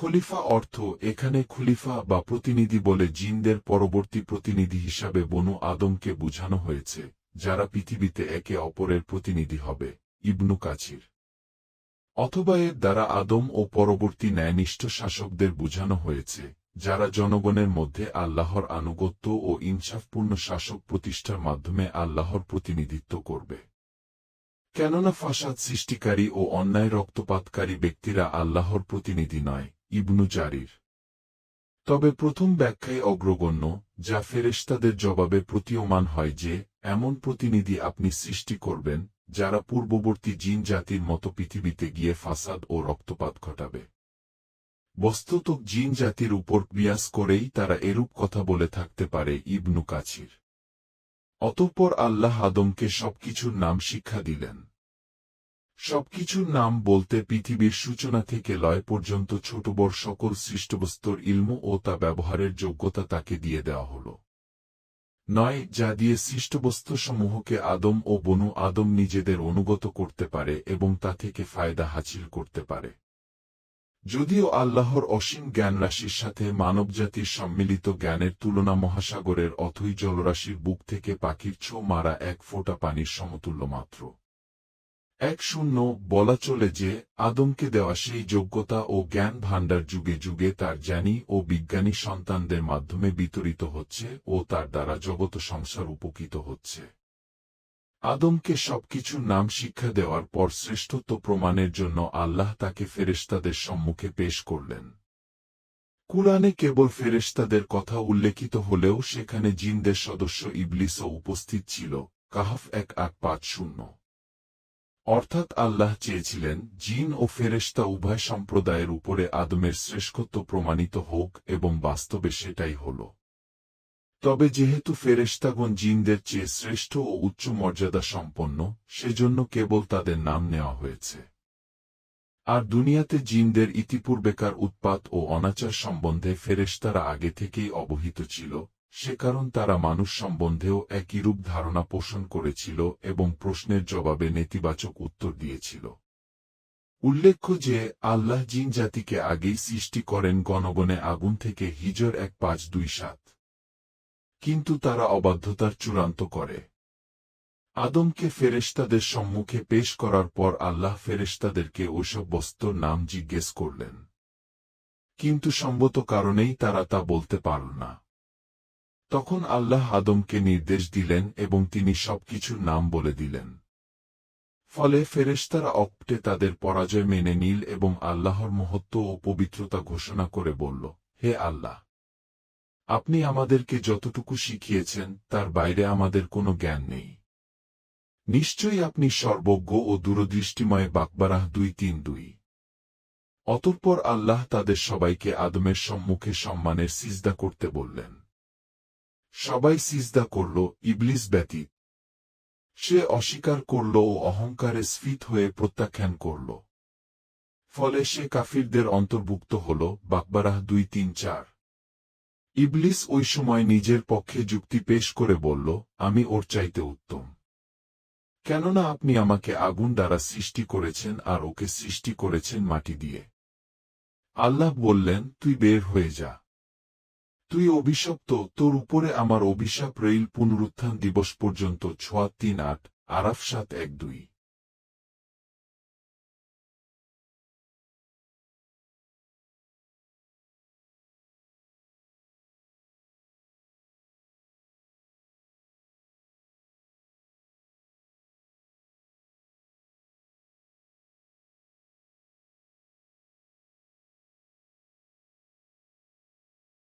খলিফা অর্থ এখানে খলিফা বা প্রতিনিধি বলে জিনদের পরবর্তী প্রতিনিধি হিসাবে বনু আদমকে বুঝানো হয়েছে, যারা পৃথিবীতে একে অপরের প্রতিনিধি হবে, ইবনু কাছির। অথবা এর দ্বারা আদম ও পরবর্তী ন্যায়নিষ্ঠ শাসকদের বুঝানো হয়েছে, যারা জনগণের মধ্যে আল্লাহর আনুগত্য ও ইনসাফপূর্ণ শাসক প্রতিষ্ঠার মাধ্যমে আল্লাহর প্রতিনিধিত্ব করবে। কেননা ফাসাদ সৃষ্টিকারী ও অন্যায় রক্তপাতকারী ব্যক্তিরা আল্লাহর প্রতিনিধি নয়। ইবনু জারির। তবে প্রথম ব্যাখ্যায় অগ্রগণ্য, যা ফেরেশতাদের জবাবে প্রতীয়মান হয় যে, এমন প্রতিনিধি আপনি সৃষ্টি করবেন, যারা পূর্ববর্তী জিন জাতির মতো পৃথিবীতে গিয়ে ফাসাদ ও রক্তপাত ঘটাবে। বস্তুত জিন জাতির উপর বিয়াস করেই তারা এরূপ কথা বলে থাকতে পারে ইবনু কাছির অতঃপর আল্লাহ আদমকে সবকিছুর নাম শিক্ষা দিলেন। সবকিছুর নাম বলতে পৃথিবীর সূচনা থেকে লয় পর্যন্ত ছোট বড় সকল সৃষ্টবস্তুর ইলম ও তা ব্যবহারের যোগ্যতা তাকে দিয়ে দেওয়া হল। নয়, যা দিয়ে সৃষ্টবস্তুসমূহকে আদম ও বনু আদম নিজেদের অনুগত করতে পারে এবং তা থেকে ফায়দা হাসিল করতে পারে। যদিও আল্লাহর অসীম জ্ঞানরাশির সাথে মানবজাতির সম্মিলিত জ্ঞানের তুলনা মহাসাগরের অথই জলরাশির বুক থেকে পাখির ছো মারা এক ফোঁটা পানির সমতুল্য মাত্র। এক শূন্য বলা চলে যে, আদমকে দেওয়া সেই যোগ্যতা ও জ্ঞান ভাণ্ডার যুগে যুগে তার জ্ঞানী ও বিজ্ঞানী সন্তানদের মাধ্যমে বিতরিত হচ্ছে ও তার দ্বারা জগত সংসার উপকৃত হচ্ছে। আদমকে সবকিছুর নাম শিক্ষা দেওয়ার পর শ্রেষ্ঠত্ব প্রমাণের জন্য আল্লাহ তাকে ফেরেশতাদের সম্মুখে পেশ করলেন। কুরআনে কেবল ফেরেশতাদের কথা উল্লেখিত হলেও সেখানে জিনদের সদস্য ইবলিসও উপস্থিত ছিল। কাহফ এক আট পাঁচ শূন্য। অর্থাৎ আল্লাহ চেয়েছিলেন জিন ও ফেরেশতা উভয় সম্প্রদায়ের উপরে আদমের শ্রেষ্ঠত্ব প্রমাণিত হোক এবং বাস্তবে সেটাই হল। তবে যেহেতু ফেরেশতাগণ জিনদের চেয়ে শ্রেষ্ঠ ও উচ্চ মর্যাদা সম্পন্ন, সেজন্য কেবল তাদের নাম নেওয়া হয়েছে। আর দুনিয়াতে জিনদের ইতিপূর্বেকার উৎপাত ও অনাচার সম্বন্ধে ফেরেশতারা আগে থেকেই অবহিত ছিল সে কারণ তারা মানুষ সম্বন্ধেও একইরূপ ধারণা পোষণ করেছিল এবং প্রশ্নের জবাবে নেতিবাচক উত্তর দিয়েছিল। উল্লেখ্য যে, আল্লাহ জিন জাতিকে আগেই সৃষ্টি করেন গণগণে আগুন থেকে হিজর এক পাঁচ দুই সাত। কিন্তু তারা অবাধ্যতার চূড়ান্ত করে। আদমকে ফেরেশতাদের সম্মুখে পেশ করার পর আল্লাহ ফেরেশতাদেরকে ওসব বস্তুর নাম জিজ্ঞেস করলেন। কিন্তু সম্মত কারণেই তারা তা বলতে পারল না। তখন আল্লাহ আদমকে নির্দেশ দিলেন এবং তিনি সবকিছুর নাম বলে দিলেন। ফলে ফেরেশতারা অকটে তাদের পরাজয় মেনে নিল এবং আল্লাহর মহত্ব ও পবিত্রতা ঘোষণা করে বলল, হে আল্লাহ, আপনি আমাদেরকে যতটুকু শিখিয়েছেন তার বাইরে আমাদের কোনো জ্ঞান নেই। নিশ্চয়ই আপনি সর্বজ্ঞ ও দূরদৃষ্টিময় বাকবারাহ দুই তিন দুই। অতঃপর আল্লাহ তাদের সবাইকে আদমের সম্মুখে সম্মানের সিজদা করতে বললেন। সবাই সিজদা করল, ইবলিস ব্যতীত। সে অস্বীকার করল ও অহংকারে স্ফীত হয়ে প্রত্যাখ্যান করল। ফলে সে কাফিরদের অন্তর্ভুক্ত হল, বাকবারাহ দুই তিন চার। ইবলিস ওই সময় নিজের পক্ষে যুক্তি পেশ করে বলল, আমি ওর চাইতে উত্তম। কেননা আপনি আমাকে আগুন দ্বারা সৃষ্টি করেছেন আর ওকে সৃষ্টি করেছেন মাটি দিয়ে। আল্লাহ বললেন, তুই বের হয়ে যা। তুই অভিশপ্ত, তোর উপরে আমার অভিশাপ রইল পুনরুত্থান দিবস পর্যন্ত, ছোয়া তিন আট, আরাফ সাত এক দুই।